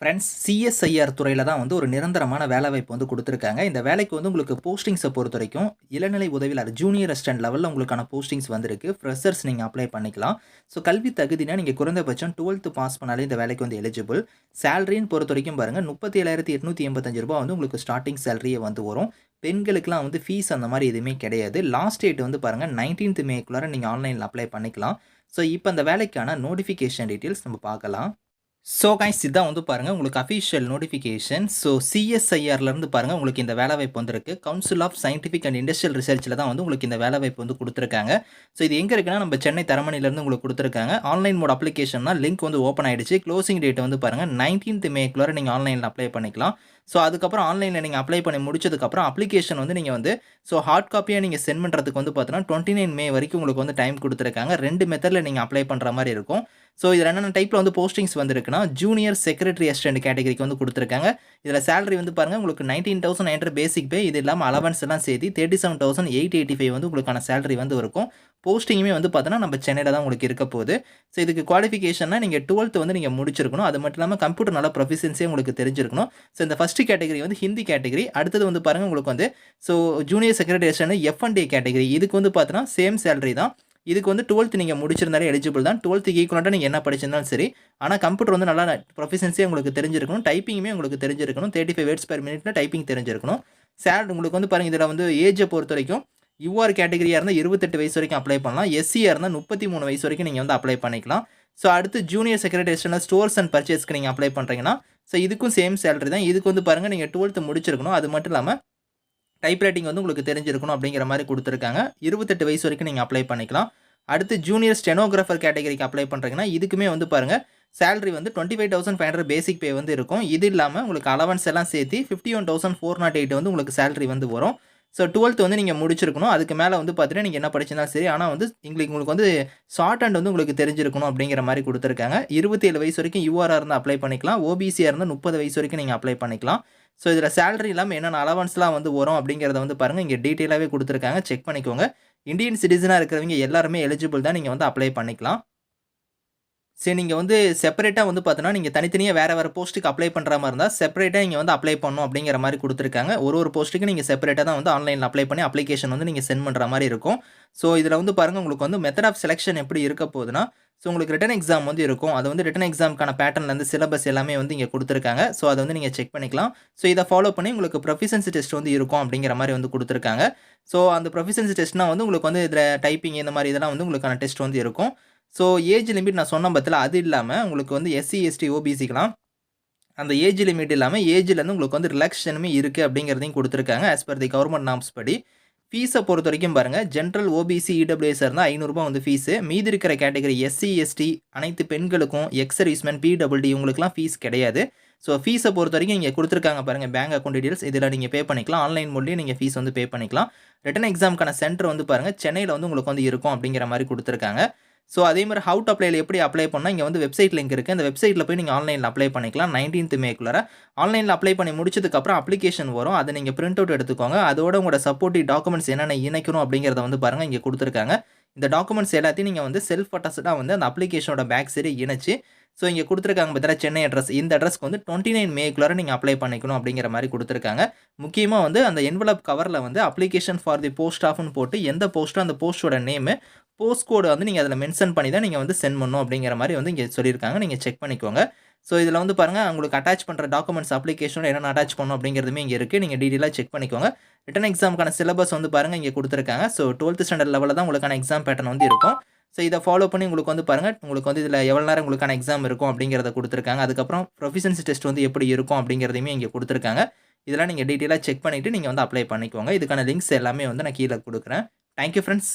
Friends CSIR துறையில் தான் வந்து ஒரு நிரந்தரமான வேலைவாய்ப்பு வந்து கொடுத்துருக்காங்க. இந்த வேலைக்கு வந்து உங்களுக்கு போஸ்டிங்ஸை பொறுத்த வரைக்கும் இளநிலை உதவியாளர் ஜூனியர் அசிஸ்டன்ட் லெவலில் உங்களுக்கான போஸ்டிங்ஸ் வந்திருக்கு. ஃப்ரெஷர்ஸ் நீங்கள் அப்ளை பண்ணிக்கலாம். ஸோ கல்வி தகுதினா நீங்கள் குறைந்தபட்சம் டுவெல்த்து பாஸ் பண்ணாலே இந்த வேலைக்கு வந்து எலிஜிபிள் சேலரின்னு பொறுத்த வரைக்கும் பாருங்கள் முப்பத்தி ஏழாயிரத்தி எட்நூற்றி எண்பத்தஞ்சு ரூபா வந்து உங்களுக்கு ஸ்டார்டிங் சேலரியே வந்து வரும். பெண்களுக்குலாம் வந்து ஃபீஸ் அந்த மாதிரி எதுவுமே கிடையாது. லாஸ்ட் டேட் வந்து பாருங்கள் நைன்டீன்த் மேக்குள்ளார நீங்கள் ஆன்லைனில் அப்ளை பண்ணிக்கலாம். ஸோ இப்போ அந்த வேலைக்கான நோட்டிஃபிகேஷன் டீட்டெயில்ஸ் நம்ம பார்க்கலாம். ஸோ கைஸ் இதான் வந்து பாருங்கள் உங்களுக்கு அஃபிஷியல் நோட்டிஃபிகேஷன் ஸோ சிஎஸ்ஐஆர்லேருந்து பாருங்கள் உங்களுக்கு இந்த வேலைவாய்ப்பு வந்திருக்கு. Council of scientific and industrial ரிசர்ச்சில் தான் வந்து உங்களுக்கு இந்த வேலைவாய்ப்பு வந்து கொடுத்துருக்காங்க. ஸோ இது எங்கே இருக்குன்னா நம்ம சென்னை தரமணிலேருந்து உங்களுக்கு கொடுத்துருக்காங்க. ஆன்லைன் மோட் அப்ளிகேஷன்னா லிங்க் வந்து ஓப்பன் ஆகிடுச்சு க்ளோசிங் டேட் வந்து பாருங்கள் நைன்டீன்த் மேக்குள்ளார நீங்கள் ஆன்லைனில் அப்ளை பண்ணிக்கலாம். ஸோ அதுக்கப்புறம் ஆன்லைனில் நீங்கள் அப்ளை பண்ணி முடிச்சதுக்கப்புறம் அப்ளிகேஷன் வந்து நீங்கள் வந்து ஸோ ஹார்ட் காப்பியாக நீங்கள் சென்ட் பண்ணுறதுக்கு வந்து பார்த்தீங்கன்னா டுவெண்ட்டி நைன் மே வரைக்கும் உங்களுக்கு வந்து டைம் கொடுத்துருக்காங்க. ரெண்டு மெத்தடில் நீங்கள் அப்ளை பண்ணுற மாதிரி இருக்கும். ஸோ இதில் என்னென்ன டைப்பில் வந்து போஸ்டிங்ஸ் வந்துருக்குன்னா ஜூனியர் செக்ரட்டரி அசிஸ்டன்ட் கேட்டகரிக்கு வந்து கொடுத்துருக்காங்க. இதில் சேலரி வந்து பாருங்கள் உங்களுக்கு nineteen thousand nine basic pay இது இல்லாமல் அலவன்ஸ் எல்லாம் சேர்த்து thirty seven thousand eight eighty five வந்து உங்களுக்கான சேலரி வந்து இருக்கும். போஸ்டிங்குமே வந்து பார்த்தோன்னா நம்ம சென்னையில் தான் உங்களுக்கு இருக்க போகுது. ஸோ இதுக்கு குவாலிஃபிகேஷன்னா நீங்கள் டுவெல்த்து வந்து நீங்கள் முடிச்சிருக்கணும். அது மட்டும் இல்லாமல் கம்ப்யூட்டர் நல்ல ப்ரொஃபிஷியன்ஸே உங்களுக்கு தெரிஞ்சிருக்கணும். ஸோ இந்த ஃபஸ்ட் ஃபஸ்ட்டு கேட்டகரி வந்து ஹிந்தி கேட்டகரி அடுத்தது வந்து பாருங்கள் உங்களுக்கு வந்து so junior secretary assistant F and day category இதுக்கு வந்து பார்த்தோன்னா சேம் சேலரி தான். இதுக்கு வந்து டுவெல்த் நீங்கள் முடிச்சிருந்தாலே எலிஜிபிள் தான். டுவெல்த்துக்கு ஈக்குவலாக நீங்கள் என்ன படிச்சிருந்தாலும் சரி. ஆனால் கம்ப்யூட்டர் வந்து நல்லா ப்ரொஃபஷன்ஸே உங்களுக்கு தெரிஞ்சிருக்கணும். டைப்பிங்குமே உங்களுக்கு தெரிஞ்சிருக்கணும். தேர்ட்டி ஃபைவ் வேர்ட்ஸ் பர் மினிட்ல டைப்பிங் தெரிஞ்சிருக்கணும். சேலரி உங்களுக்கு வந்து பாருங்கள் இதில் வந்து ஏஜை பொறுத்த வரைக்கும் யூஆர் கேட்டகரியாக இருந்தால் இருபத்தெட்டு வயசு வரைக்கும் அப்ளை பண்ணலாம். எஸ்சியாக இருந்தால் முப்பத்தி மூணு வயசு வரைக்கும் நீங்கள் வந்து அப்ளை பண்ணிக்கலாம். ஸோ அடுத்து ஜூனியர் செக்ரட்டரிஸ்டில் ஸ்டோர்ஸ் அண்ட் பர்ச்சேஸ்க்கு நீங்கள் அப்ளை பண்ணுறீங்கன்னா ஸோ இதுக்கும் சேம் சேலரி தான். இதுக்கு வந்து பாருங்கள் நீங்கள் டுவெல்த்து முடிச்சிருக்கணும். அது மட்டும் இல்லாமல் டைப் ரைட்டிங் வந்து உங்களுக்கு தெரிஞ்சிருக்கணும் அப்படிங்கிற மாதிரி கொடுத்துருக்காங்க. இருபத்தெட்டு வயசு வரைக்கும் நீங்கள் அப்ளை பண்ணிக்கலாம். அடுத்து ஜூனியர் ஸ்டெனோகிராஃபர் கேட்டகரிக்கு அப்ளை பண்ணுறீங்கன்னா இதுக்குமே வந்து பாருங்கள் சேலரி வந்து twenty five thousand five hundred basic pay வந்து இருக்கும். இது இல்லாமல் உங்களுக்கு அலவன்ஸ் எல்லாம் சேர்த்து fifty one thousand four naught eight வந்து உங்களுக்கு சேலரி வந்து வரும். ஸோ டுவெல்த் வந்து நீங்கள் முடிச்சிருக்கணும். அதுக்கு மேலே வந்து பார்த்தீங்கன்னா நீங்கள் என்ன படிச்சிருந்தாலும் சரி ஆனால் வந்து எங்களுக்கு உங்களுக்கு வந்து ஷார்ட் ஹேண்ட் வந்து உங்களுக்கு தெரிஞ்சிருக்கணும் அப்படிங்கிற மாதிரி கொடுத்துருக்காங்க. இருபத்தேழு வயசு வரைக்கும் யூஆராக இருந்தால் அப்ளை பண்ணிக்கலாம். ஓபிசியாக இருந்தால் முப்பது வயசு வரைக்கும் நீங்கள் அப்ளை பண்ணிக்கலாம். ஸோ இதில் சேலரி இல்லாமல் என்னென்ன அலவன்ஸ்லாம் வந்து வரும் அப்படிங்கிறத வந்து பாருங்கள் இங்கே டீட்டெயிலாகவே கொடுத்துருக்காங்க. செக் பண்ணிக்கோங்க. இந்தியன் சிட்டிசனாக இருக்கிறவங்க எல்லாருமே எலிஜிபிள் தான் நீங்கள் வந்து அப்ளை பண்ணிக்கலாம். சரி நீங்கள் வந்து செப்பரேட்டாக வந்து பார்த்தோன்னா நீங்கள் தனித்தனியாக வேறு வேறு போஸ்ட்டுக்கு அப்ளை பண்ணுற மாதிரி இருந்தால் செப்பரேட்டாக நீங்கள் வந்து அப்ளை பண்ணணும் அப்படிங்கிற மாதிரி கொடுத்துருக்காங்க. ஒரு ஒரு போஸ்ட்டுக்கு நீங்கள் செப்பரேட்டாக தான் வந்து ஆன்லைனில் அப்ளை பண்ணி அப்ளிகேஷன் வந்து நீங்கள் சென்ட் பண்ணுற மாதிரி இருக்கும். ஸோ இதில் வந்து பாருங்கள் உங்களுக்கு வந்து மெத்தட் ஆஃப் செலெக்ஷன் எப்படி இருக்க போகுதுன்னா ஸோ உங்களுக்கு ரிட்டன் எக்ஸாம் வந்து இருக்கும். அது வந்து ரிட்டன் எக்ஸாமுக்கான பேட்டர்ன்லேருந்து சிலபஸ் எல்லாமே வந்து இங்கே கொடுத்துருக்காங்க. ஸோ அதை வந்து நீங்கள் செக் பண்ணிக்கலாம். ஸோ இதை ஃபாலோ பண்ணி உங்களுக்கு ப்ரொஃபிஷன்சி டெஸ்ட் வந்து இருக்கும் அப்படிங்கிற மாதிரி வந்து கொடுத்துருக்காங்க. ஸோ அந்த ப்ரொஃபிஷன்சி டெஸ்ட்னா வந்து உங்களுக்கு வந்து இதில் டைப்பிங் இந்த மாதிரி இதெல்லாம் வந்து உங்களுக்கான டெஸ்ட் வந்து இருக்கும். ஸோ ஏஜ் லிமிட் நான் சொன்ன பத்தில் அது இல்லாமல் உங்களுக்கு வந்து எஸ்சி எஸ்டி ஓபிசிக்கெலாம் அந்த ஏஜ் லிமிட் இல்லாமல் ஏஜ்லேருந்து உங்களுக்கு வந்து ரிலாக்ஸேஷனுமே இருக்குது அப்படிங்கிறதையும் கொடுத்துருக்காங்க as per the government norms படி. ஃபீஸை பொறுத்த வரைக்கும் பாருங்கள் ஜென்ரல் ஓபிசி இடபிள்யூஎஸ் இருந்தால் ஐநூறுரூபா வந்து ஃபீஸு மீதி இருக்கிற கேட்டகரி எஸ்சி எஸ்டி அனைத்து பெண்களுக்கும் எக்ஸர்வீஸ்மேன் பிடபிள்டி இவங்களுக்குலாம் ஃபீஸ் கிடையாது. ஸோ ஃபீஸை பொறுத்த வரைக்கும் இங்கே கொடுத்துருக்காங்க பாருங்கள் பேங்க் அக்கௌண்ட் டீடெயில்ஸ் இதில் நீங்கள் பே பண்ணிக்கலாம். ஆன்லைன் மூலியம் நீங்கள் ஃபீஸ் வந்து பே பண்ணிக்கலாம். ரிட்டன் எக்ஸாமுக்கான சென்டர் வந்து பாருங்கள் சென்னையில் வந்து உங்களுக்கு வந்து இருக்கும் அப்படிங்கிற மாதிரி கொடுத்துருக்காங்க. ஸோ அதே மாதிரி ஹவுட் அப்ளைல எப்படி அப்ளை பண்ணால் இங்கே வந்து வெப்சைட் லிங்க் இருக்குது அந்த வெப்சைட்டில் போய் நீங்கள் ஆன்லைனில் அப்ளை பண்ணிக்கலாம். நைன்டீன்த் மேக்குள்ளார ஆன்லைனில் அப்ளை பண்ணி முடிச்சதுக்கப்புறம் அப்ளிகேஷன் வரும். அதை நீங்கள் பிரிண்ட் அவுட் எடுத்துக்கோங்க. அதோட உங்களோட சப்போர்ட்டிவ் டாக்குமெண்ட்ஸ் என்னென்ன இணைக்கணும் அப்படிங்கிறத வந்து பாருங்கள் இங்கே கொடுத்துருக்காங்க. இந்த டாக்குமெண்ட்ஸ் எல்லாத்தையும் நீங்கள் வந்து செல்ஃப் அட்டஸ்டாக வந்து அந்த அப்ளிகேஷனோட பேக் சரி இணைச்சு ஸோ இங்கே கொடுத்துருக்காங்க பார்த்தீங்கன்னா சென்னை அட்ரஸ் இந்த அட்ரஸ்க்கு வந்து டுவெண்ட்டி நைன் மேக்குள்ளார நீங்கள் அப்ளை பண்ணிக்கணும் அப்படிங்கிற மாதிரி கொடுத்துருக்காங்க. முக்கியமாக வந்து அந்த என்வலப் கவரில் வந்து அப்ளிகேஷன் ஃபார் தி போஸ்ட் ஆஃப்னு போட்டு எந்த போஸ்ட்டோ அந்த போஸ்ட்டோட நேமு போஸ்ட் கோடு வந்து நீங்கள் அதில் மென்ஷன் பண்ணி தான் நீங்கள் வந்து சென்ட் பண்ணணும் அப்படிங்கிற மாதிரி வந்து இங்கே சொல்லியிருக்காங்க. நீங்கள் செக் பண்ணிக்கோங்க. ஸோ இதில் வந்து பாருங்கள் உங்களுக்கு அட்டாச் பண்ணுற டாக்குமெண்ட்ஸ் அப்ளிகேஷனில் என்னென்ன அட்டாச் பண்ணணும் அப்படிங்கிறதுமே இங்கே இருக்குது நீங்கள் டீட்டெயிலாக செக் பண்ணிக்கோங்க. ரிட்டன் எக்ஸாமுக்கான சிலபஸ் வந்து பாருங்கள் இங்கே கொடுத்துருக்காங்க. ஸோ டுவெல்த் ஸ்டாண்டர்ட் லெவலில் தான் உங்களுக்கான எக்ஸாம் பேட்டர்ன் வந்து இருக்கும். ஸோ இதை ஃபாலோ பண்ணி உங்களுக்கு வந்து பாருங்கள் உங்களுக்கு வந்து இதில் எவ்வளோ நேரம் உங்களுக்கான எக்ஸாம் இருக்கும் அப்படிங்கிறத கொடுத்துருக்காங்க. அதுக்கப்புறம் ப்ரொஃபிஷன்சி டெஸ்ட் வந்து எப்படி இருக்கும் அப்படிங்கிறதையுமே இங்கே கொடுத்துருக்காங்க. இதெல்லாம் நீங்கள் டீட்டெயிலாக செக் பண்ணிவிட்டு நீங்கள் வந்து அப்ளை பண்ணிக்கோங்க. இதுக்கான லிங்க்ஸ் எல்லாமே வந்து நான் கீழே கொடுக்குறேன். Thank you friends